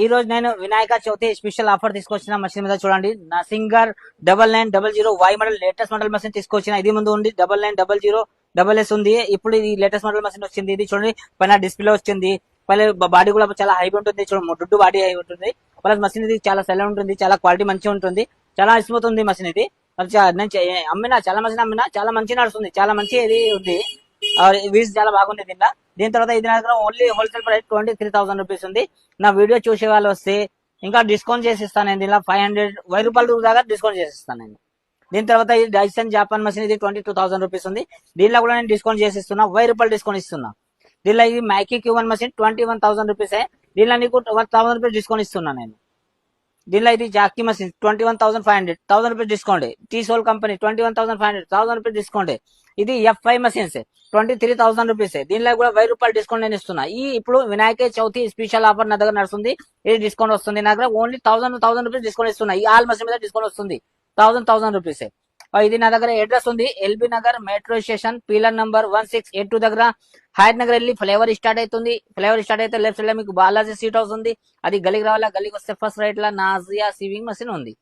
ఈ రోజు నేను వినాయక చవితి స్పెషల్ ఆఫర్ తీసుకొచ్చిన మషిన్ మీద చూడండి. నా Singer double nine double zero Y model latest model machine తీసుకొచ్చిన. ఇది ముందు ఉంది. Double nine double zero double S ఉంది. ఇప్పుడు ఇది లేటెస్ట్ మోడల్ మషిన్ వచ్చింది. ఇది చూడండి. పైన డిస్ప్లే వచ్చింది. పైన బాడీ కూడా చాలా హై ఉంటుంది. చూడండి. దుడ్డు బాడీ హై ఉంటుంది. ప్లస్ మషిన్ ఇది చాలా సెల్ ఉంటుంది. చాలా క్వాలిటీ మంచిగా ఉంటుంది. చాలా స్మూత్ ఉంది మషిన్ ఇది. నేను అమ్మినా చాలా మషిన్ అమ్మినా చాలా మంచి నడుస్తుంది. చాలా మంచి ఇది ఉంది. వీస్ చాలా బాగుంది దీంట్లో దీని తర్వాత ఇది నా దగ్గర only wholesale price twenty three thousand rupees ఉంది. నా వీడియో చూసే వాళ్ళు వస్తే ఇంకా డిస్కౌంట్ చేసి ఇస్తాను నేను దీనిలో. ఫైవ్ హండ్రెడ్ వెయ్యి రూపాయల దాకా డిస్కౌంట్ చేసి ఇస్తాను నేను. దీని తర్వాత ఇది డైసన్ జాపాన్ మషిన్ ఇది ట్వంటీ టూ థౌసండ్ రూపీస్ ఉంది. దీనిలో కూడా నేను డిస్కౌంట్ చేసి ఇస్తున్నా. వెయ్యి రూపాయలు డిస్కౌంట్ ఇస్తున్నా. దీనిలో ఇది మైకీ Q1 machine twenty one thousand rupees దీనిలో నీకు వన్ థౌసండ్ రూపీస్ డిస్కౌంట్ ఇస్తున్నా నేను. దీనిలో ఇది Jack machine twenty one thousand five hundred thousand rupees discount tea soul company twenty one thousand five hundred thousand rupees discount ఇది F five machines twenty three thousand rupees దీనిలో కూడా వెయ్యి రూపాయలు discount నేను ఇస్తున్నా. ఈ ఇప్పుడు వినాయక చవితి స్పెషల్ ఆఫర్ నా దగ్గర నడుస్తుంది. ఇది డిస్కౌంట్ వస్తుంది. నా దగ్గర only thousand thousand rupees discount ఇస్తున్నా. ఈ ఆల్ మసీన్ మీద డిస్కౌంట్ వస్తుంది. థౌసండ్ థౌసండ్ రూపీస్ ఇది నా దగ్గర అడ్రస్ ఉంది. LB Nagar metro station pillar number one six eight two దగ్గర. హైట్ నగర్ వెళ్ళి ఫ్లేవర్ స్టార్ట్ అవుతుంది. ఫ్లేవర్ స్టార్ట్ అయితే లెఫ్ట్ సైడ్లో మీకు బాలాజీ సీట్ హౌస్ ఉంది. అది గలికి రావాలా? గలికి వస్తే ఫస్ట్ రైట్ లా నాజియా సివింగ్ మెషిన్ ఉంది.